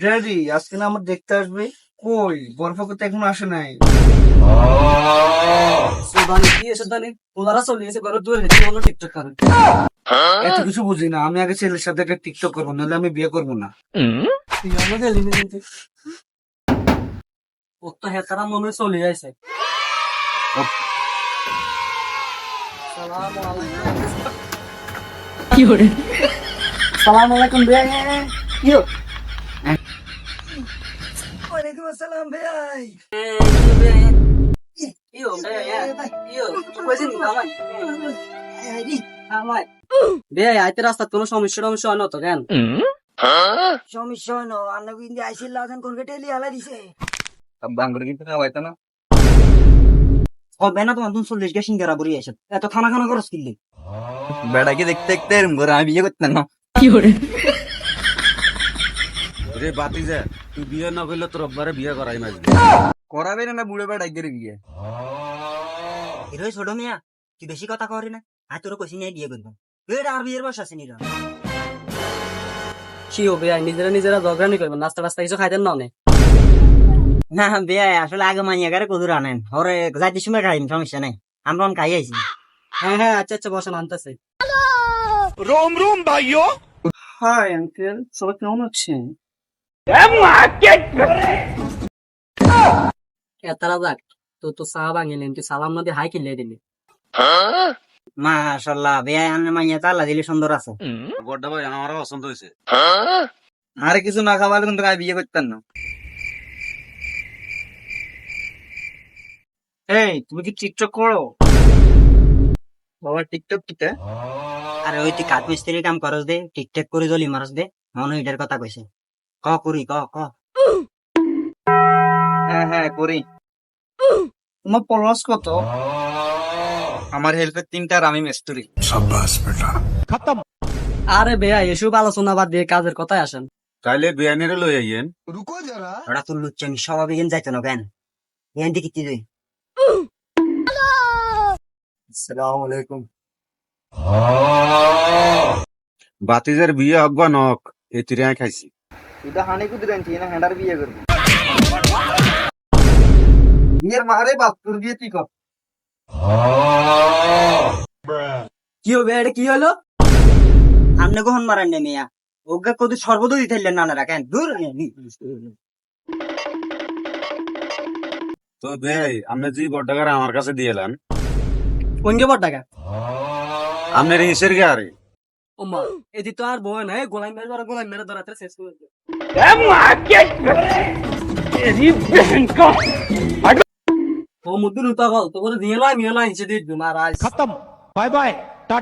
Ready আজকে না আমার দেখতে আসবে কই? বরফকে তো এখনও আসে নাই। সুদানি কি এসে দানি ওনারা চলে এসে ঘরে দূরে হেঁটে হলো টিকটক করে? এত কিছু বুঝি না আমি আগে ছেলের সাথে একটা টিকটক করব নাহলে আমি বিয়ে করব না। তুই আমাকে লিখে দিতে ও তো হেতারা মনে চলে আসে সালাম আলাইকুম ভাই ইয়ো ওয়ালাইকুম আসসালাম ভাই। আইতে রাস্তা কোনো সমস্যা টমস্যা হয় না তো কেন? সমস্যা হয় না আন্না কিন্তু আইসিল লাগান কোন কেটে লিয়ালা দিছে। বাঙ্গুর কিন্তু খাওয়াইতো না। হবে না তোমার তুমি চল্লিশ গে সিঙ্গারা বড়ি এত খানা খানা খরচ কিনলি বেড়াকে দেখতে দেখতে আমি বিয়ে করতাম না। রে বাতি যা তুই বিয়ে না করলে তোর অব্বারে বিয়ে করাই মাঝবে করাবে না বুড়ো বেড়াই করে বিয়ে। হিরোই ছোট মিয়া তুই বেশি কথা করি না। আর তোর কষি নিয়ে বিয়ে করব। এটা আর বিয়ের বয়স আছে নিরা কি হবে আই নিজেরা নিজেরা ঝগড়ানি করবেন নাস্তা টাস্তা কিছু খাইতেন না অনেক? না বিয়া আসলে আগে মানিয়া গারে কদুর আনেন। ওরে যাইতে সময় খাইম সমস্যা নাই। আমরা অন খাই আইছি। হ্যাঁ হ্যাঁ আচ্ছা আচ্ছা বসেন আনতেছে। হাই আঙ্কেল সবাই কেমন আছেন? এতারা যাক তো তো চা ভাঙিলেন তুই সালাম নদী হাই কিনলে দিলি। মাশাল্লাহ বিয়া আনে মাইয়া তালা দিলে সুন্দর আছে। ভাই আমারও পছন্দ হয়েছে। আরে কিছু না খাওয়ালে কিন্তু আমি বিয়ে করতাম না। এই তুমি কি টিকটক করো? বাবা টিকটক কিটা আরে ওই তুই কাঠ মিস্ত্রির কাম করস দে টিকটক করে দলি মারস দে মনে এটার কথা কইছে। ক করি ক ক। হ্যাঁ হ্যাঁ করি। তোমার পলস কত? আমার হেল্পের তিনটা আর আমি মিস্ত্রি। আরে বেয়া এসব আলোচনা বাদ দিয়ে কাজের কথায় আসেন। তাইলে বিয়ানিরে লই আইয়েন। ওরা তোর লুচ্চামি স্বভাবে কেন যাইতো না কেন এখান থেকে কি তুই আসসালামু আলাইকুম। বাতিজার বিয়ে হক বা নক এই তিরিয়া খাইছি। এটা হানি কুদি রাঞ্চি না হ্যান্ডার বিয়ে করবি। বিয়ের মারে বাপ তোর বিয়ে তুই কর। কি হবে এটা কি হলো? আপনি কখন মারেন নে মিয়া? ওকে কত সর্বদা দিতে নানারা কেন? দূর তো ভাই আপনি যে আমার কাছে দিয়েলেন কোন গে বড় টাকা? আপনার হিসের গে ওমা এদি তো আর বয় না গোলাই মেরে ধরা গোলাই মেরে ধরা শেষ করে দিও ও মুদ্দু তো গল তো করে দিয়ে লাই মিয়ে লাই সেদি মারাজ খতম বাই বাই